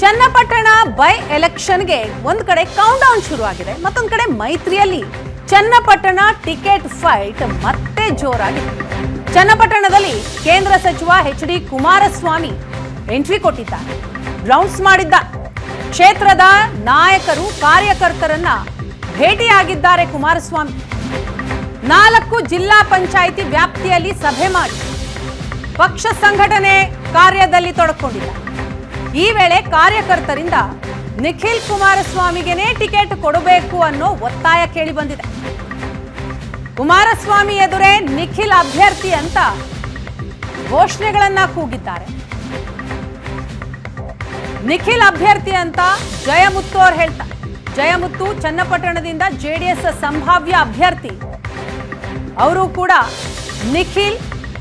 Channapatna by ಎಲೆಕ್ಷನ್ಗೆ ಒಂದ್ ಕಡೆ ಕೌಂಟ್ ಡೌನ್ ಶುರುವಾಗಿದೆ. ಮತ್ತೊಂದ್ ಕಡೆ ಮೈತ್ರಿಯಲ್ಲಿ ಚನ್ನಪಟ್ಟಣ ಟಿಕೆಟ್ ಫೈಟ್ ಮತ್ತೆ ಜೋರಾಗಿದೆ. ಚನ್ನಪಟ್ಟಣದಲ್ಲಿ ಕೇಂದ್ರ ಸಚಿವ ಎಚ್ ಡಿ ಕುಮಾರಸ್ವಾಮಿ ಎಂಟ್ರಿ ಕೊಟ್ಟಿದ್ದಾರೆ. ರೌಂಡ್ಸ್ ಮಾಡಿದ್ದ ಕ್ಷೇತ್ರದ ನಾಯಕರು ಕಾರ್ಯಕರ್ತರನ್ನ ಭೇಟಿಯಾಗಿದ್ದಾರೆ ಕುಮಾರಸ್ವಾಮಿ. ನಾಲ್ಕು ಜಿಲ್ಲಾ ಪಂಚಾಯಿತಿ ವ್ಯಾಪ್ತಿಯಲ್ಲಿ ಸಭೆ ಮಾಡಿ ಪಕ್ಷ ಸಂಘಟನೆ ಕಾರ್ಯದಲ್ಲಿ ತೊಡಕೊಂಡಿದ್ದಾರೆ. ಈ ವೇಳೆ ಕಾರ್ಯಕರ್ತರಿಂದ ನಿಖಿಲ್ ಕುಮಾರಸ್ವಾಮಿಗೆನೇ ಟಿಕೆಟ್ ಕೊಡಬೇಕು ಅನ್ನೋ ಒತ್ತಾಯ ಕೇಳಿ ಬಂದಿದೆ. ಕುಮಾರಸ್ವಾಮಿ ಎದುರೇ ನಿಖಿಲ್ ಅಭ್ಯರ್ಥಿ ಅಂತ ಘೋಷಣೆಗಳನ್ನ ಕೂಗಿದ್ದಾರೆ. ನಿಖಿಲ್ ಅಭ್ಯರ್ಥಿ ಅಂತ ಜಯಮುತ್ತು ಅವ್ರು ಹೇಳ್ತಾರೆ. ಜಯಮುತ್ತು ಚನ್ನಪಟ್ಟಣದಿಂದ ಜೆಡಿಎಸ್ ಸಂಭಾವ್ಯ ಅಭ್ಯರ್ಥಿ. ಅವರು ಕೂಡ ನಿಖಿಲ್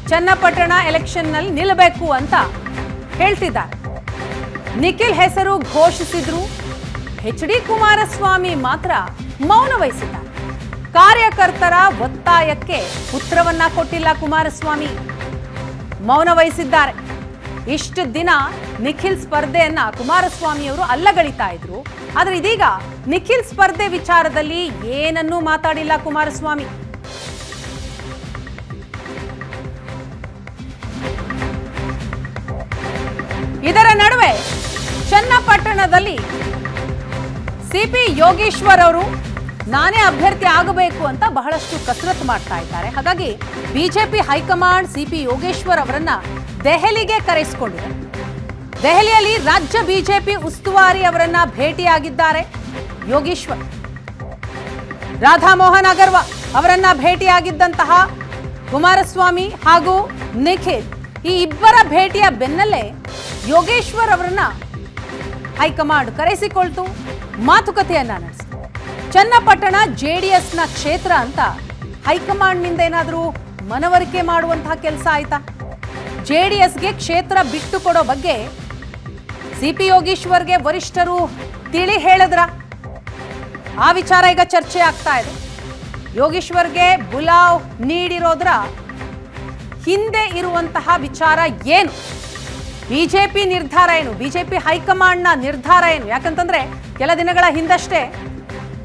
ಚನ್ನಪಟ್ಟಣ ಎಲೆಕ್ಷನ್ನಲ್ಲಿ ನಿಲ್ಲಬೇಕು ಅಂತ ಹೇಳ್ತಿದ್ದಾರೆ. ನಿಖಿಲ್ ಹೆಸರು ಘೋಷಿಸಿದ್ರು. ಎಚ್ ಡಿ ಕುಮಾರಸ್ವಾಮಿ ಮಾತ್ರ ಮೌನ ವಹಿಸಿದ್ದಾರೆ. ಕಾರ್ಯಕರ್ತರ ಒತ್ತಾಯಕ್ಕೆ ಉತ್ತರವನ್ನ ಕೊಟ್ಟಿಲ್ಲ ಕುಮಾರಸ್ವಾಮಿ. ಮೌನ ವಹಿಸಿದ್ದಾರೆ. ಇಷ್ಟು ದಿನ ನಿಖಿಲ್ ಸ್ಪರ್ಧೆಯನ್ನ ಕುಮಾರಸ್ವಾಮಿ ಅವರು ಅಲ್ಲಗಳಿತಾ ಇದ್ರು. ಆದ್ರೆ ಇದೀಗ ನಿಖಿಲ್ ಸ್ಪರ್ಧೆ ವಿಚಾರದಲ್ಲಿ ಏನನ್ನೂ ಮಾತಾಡಿಲ್ಲ ಕುಮಾರಸ್ವಾಮಿ. ಇದರ ನಡುವೆ ಚನ್ನಪಟ್ಟಣದಲ್ಲಿ ಸಿಪಿ ಯೋಗೇಶ್ವರ್ ಅವರು ನಾನೇ ಅಭ್ಯರ್ಥಿ ಆಗಬೇಕು ಅಂತ ಬಹಳಷ್ಟು ಕಸರತ್ತು ಮಾಡ್ತಾ ಇದ್ದಾರೆ. ಹಾಗಾಗಿ ಬಿಜೆಪಿ ಹೈಕಮಾಂಡ್ ಸಿಪಿ ಯೋಗೇಶ್ವರ್ ಅವರನ್ನ ದೆಹಲಿಗೆ ಕರೆಸಿಕೊಂಡಿದೆ. ದೆಹಲಿಯಲ್ಲಿ ರಾಜ್ಯ ಬಿಜೆಪಿ ಉಸ್ತುವಾರಿ ಅವರನ್ನ ಭೇಟಿಯಾಗಿದ್ದಾರೆ ಯೋಗೇಶ್ವರ್. ರಾಧಾಮೋಹನ್ ಅಗರ್ವಾ ಅವರನ್ನ ಭೇಟಿಯಾಗಿದ್ದಂತಹ ಕುಮಾರಸ್ವಾಮಿ ಹಾಗೂ ನಿಖಿಲ್ ಈ ಇಬ್ಬರ ಭೇಟಿಯ ಬೆನ್ನಲ್ಲೇ ಯೋಗೇಶ್ವರ್ ಅವರನ್ನ ಹೈಕಮಾಂಡ್ ಕರೆಸಿಕೊಳ್ತು. ಮಾತುಕತೆಯನ್ನ ನಡೆಸಿತು. ಚನ್ನಪಟ್ಟಣ ಜೆಡಿಎಸ್ನ ಕ್ಷೇತ್ರ ಅಂತ ಹೈಕಮಾಂಡ್ನಿಂದ ಏನಾದರೂ ಮನವರಿಕೆ ಮಾಡುವಂತಹ ಕೆಲಸ ಆಯ್ತಾ? ಎಸ್ಗೆ ಕ್ಷೇತ್ರ ಬಿಟ್ಟು ಕೊಡೋ ಬಗ್ಗೆ ಸಿಪಿ ಯೋಗೀಶ್ವರ್ಗೆ ವರಿಷ್ಠರು ತಿಳಿ ಹೇಳಿದ್ರ? ಆ ವಿಚಾರ ಈಗ ಚರ್ಚೆ ಆಗ್ತಾ ಇದೆ. ಯೋಗೀಶ್ವರ್ಗೆ ಬುಲಾವ್ ನೀಡಿರೋದ್ರ ಹಿಂದೆ ಇರುವಂತಹ ವಿಚಾರ ಏನು? ಬಿಜೆಪಿ ನಿರ್ಧಾರ ಏನು? ಬಿಜೆಪಿ ಹೈಕಮಾಂಡ್ನ ನಿರ್ಧಾರ ಏನು? ಯಾಕಂತಂದ್ರೆ ಕೆಲ ದಿನಗಳ ಹಿಂದಷ್ಟೇ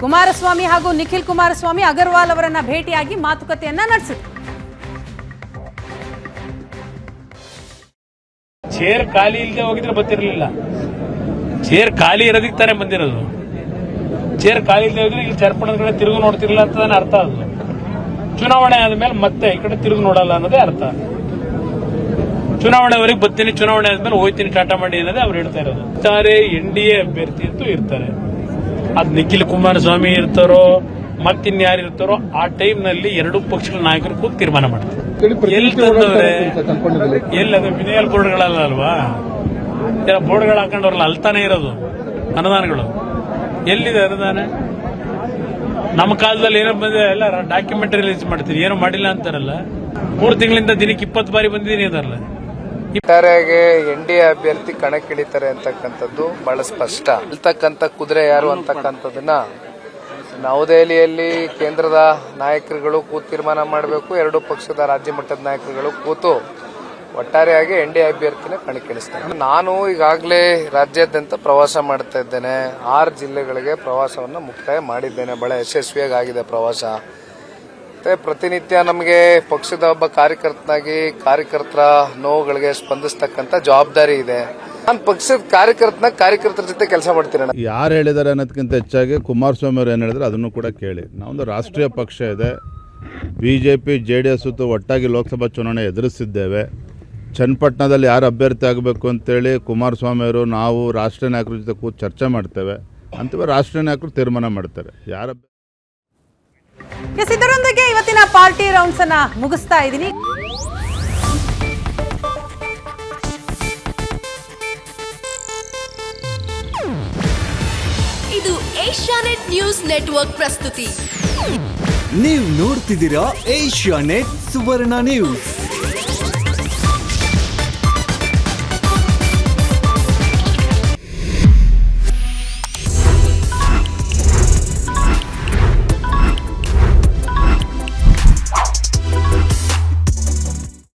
ಕುಮಾರಸ್ವಾಮಿ ಹಾಗೂ ನಿಖಿಲ್ ಕುಮಾರಸ್ವಾಮಿ ಅಗರ್ವಾಲ್ ಅವರನ್ನ ಭೇಟಿಯಾಗಿ ಮಾತುಕತೆಯನ್ನ ನಡೆಸಿದ್ರು. ಚೇರ್ ಖಾಲಿ ಇಲ್ಲದೆ ಹೋಗಿದ್ರೆ ಬರ್ತಿರ್ಲಿಲ್ಲ. ಚೇರ್ ಖಾಲಿ ಇರೋದಿಕ್ಕೆ ತಾನೇ ಬಂದಿರೋದು. ಚೇರ್ ಖಾಲಿ ಇಲ್ಲದೆ ಹೋಗಿದ್ರೆ ಇಲ್ಲಿ ಚರ್ಪಣದ ಕಡೆ ತಿರುಗು ನೋಡ್ತಿರ್ಲಿಲ್ಲ ಅಂತ ಅರ್ಥ ಅದು ಚುನಾವಣೆ ಆದ್ಮೇಲೆ ಮತ್ತೆ ಈ ಕಡೆ ತಿರುಗು ನೋಡಲ್ಲ ಅನ್ನೋದೇ ಅರ್ಥ. ಚುನಾವಣೆವರೆಗೆ ಬರ್ತೀನಿ ಚುನಾವಣೆ ಆದ್ಮೇಲೆ ಹೋಯ್ತೀನಿ ಟಾಟಾ ಮಾಡಿ ಅನ್ನೋದೇ ಅವ್ರು ಹೇಳ್ತಾ ಇರೋದು. ಇರ್ತಾರೆ ಎನ್ ಡಿ ಎ ಅಭ್ಯರ್ಥಿ ಅಂತೂ ಇರ್ತಾರೆ. ಅದ್ ನಿಖಿಲ್ ಕುಮಾರಸ್ವಾಮಿ ಇರ್ತಾರೋ ಮತ್ತಿನ್ಯಾರು ಇರ್ತಾರೋ ಆ ಟೈಮ್ನಲ್ಲಿ ಎರಡು ಪಕ್ಷಗಳ ನಾಯಕರು ಕೂತ್ ತೀರ್ಮಾನ ಮಾಡ್ತಾರೆ. ಎಲ್ಲಿ ತಂದವ್ರೆ? ಎಲ್ಲಿ ಅದು ವಿನಯಲ್ ಬೋರ್ಡ್ಗಳಲ್ಲ ಅಲ್ವಾ? ಬೋರ್ಡ್ಗಳು ಹಾಕೊಂಡವ್ರಲ್ಲ ಅಲ್ತಾನೆ ಇರೋದು ಅನುದಾನಗಳು. ಎಲ್ಲಿದೆ ಅನುದಾನ? ನಮ್ಮ ಕಾಲದಲ್ಲಿ ಏನೋ ಬಂದ ಎಲ್ಲ ಡಾಕ್ಯುಮೆಂಟ್ ರಿಲೀಸ್ ಮಾಡ್ತೀರಿ ಏನೋ ಮಾಡಿಲ್ಲ ಅಂತಾರಲ್ಲ. ಮೂರು ತಿಂಗಳಿಂದ ದಿನಕ್ಕೆ ಇಪ್ಪತ್ತು ಬಾರಿ ಬಂದಿದ್ದೀನಿ ಅದಲ್ಲ ಒಟ್ಟಾರೆಯಾಗಿ ಎನ್ ಡಿ ಎ ಅಭ್ಯರ್ಥಿ ಕಣಕ್ಕಿಳಿತಾರೆ ಅಂತಕ್ಕಂಥದ್ದು ಬಹಳ ಸ್ಪಷ್ಟ. ಇಲ್ತಕ್ಕಂತ ಕುದುರೆ ಯಾರು ಅಂತಕ್ಕಂಥದ್ದನ್ನ ನವದೆಹಲಿಯಲ್ಲಿ ಕೇಂದ್ರದ ನಾಯಕರುಗಳು ಕೂತು ತೀರ್ಮಾನ ಮಾಡಬೇಕು, ಎರಡು ಪಕ್ಷದ ರಾಜ್ಯ ಮಟ್ಟದ ನಾಯಕರುಗಳು ಕೂತು ಒಟ್ಟಾರೆಯಾಗಿ ಎನ್ ಡಿ ಎ ಅಭ್ಯರ್ಥಿನ ಕಣಕ್ಕಿಳಿಸ್ತಾರೆ. ನಾನು ಈಗಾಗಲೇ ರಾಜ್ಯಾದ್ಯಂತ ಪ್ರವಾಸ ಮಾಡ್ತಾ ಇದ್ದೇನೆ. ಆರು ಜಿಲ್ಲೆಗಳಿಗೆ ಪ್ರವಾಸವನ್ನು ಮುಕ್ತಾಯ ಮಾಡಿದ್ದೇನೆ. ಬಹಳ ಯಶಸ್ವಿಯಾಗಿ ಆಗಿದೆ ಪ್ರವಾಸ. ಮತ್ತೆ ಪ್ರತಿನಿತ್ಯ ನಮಗೆ ಪಕ್ಷದ ಒಬ್ಬ ಕಾರ್ಯಕರ್ತನಾಗಿ ಕಾರ್ಯಕರ್ತರ ನೋವುಗಳಿಗೆ ಸ್ಪಂದಿಸ್ತಕ್ಕಂಥ ಜವಾಬ್ದಾರಿ ಇದೆ. ನಾನು ಪಕ್ಷದ ಕಾರ್ಯಕರ್ತನ ಕಾರ್ಯಕರ್ತರ ಜೊತೆ ಕೆಲಸ ಮಾಡ್ತೀನಿ ಯಾರು ಹೇಳಿದ್ದಾರೆ ಅನ್ನೋದಕ್ಕಿಂತ ಹೆಚ್ಚಾಗಿ ಕುಮಾರಸ್ವಾಮಿ ಅವರು ಏನು ಹೇಳಿದ್ರೆ ಅದನ್ನು ಕೂಡ ಕೇಳಿ. ನಾವೊಂದು ರಾಷ್ಟ್ರೀಯ ಪಕ್ಷ ಇದೆ. B J P J D S ಒಟ್ಟಾಗಿ ಲೋಕಸಭಾ ಚುನಾವಣೆ ಎದುರಿಸಿದ್ದೇವೆ. ಚನ್ನಪಟ್ಟಣದಲ್ಲಿ ಯಾರು ಅಭ್ಯರ್ಥಿ ಆಗಬೇಕು ಅಂತೇಳಿ ಕುಮಾರಸ್ವಾಮಿ ಅವರು ನಾವು ರಾಷ್ಟ್ರೀಯ ನಾಯಕರ ಜೊತೆ ಕೂತು ಚರ್ಚೆ ಮಾಡ್ತೇವೆ. ಅಂತ ರಾಷ್ಟ್ರೀಯ ನಾಯಕರು ತೀರ್ಮಾನ ಮಾಡ್ತಾರೆ. ಯಾರ ಎಸ್ ಇದರೊಂದಿಗೆ ಇವತ್ತಿನ ಪಾರ್ಟಿ ರೌಂಡ್ಸ್ ಅನ್ನ ಮುಗಿಸ್ತಾ ಇದ್ದೀನಿ. ಇದು ಏಷ್ಯಾನೆಟ್ ನ್ಯೂಸ್ ನೆಟ್ವರ್ಕ್ ಪ್ರಸ್ತುತಿ. ನೀವು ನೋಡ್ತಿದ್ದೀರಾ ಏಷ್ಯಾನೆಟ್ ಸುವರ್ಣ ನ್ಯೂಸ್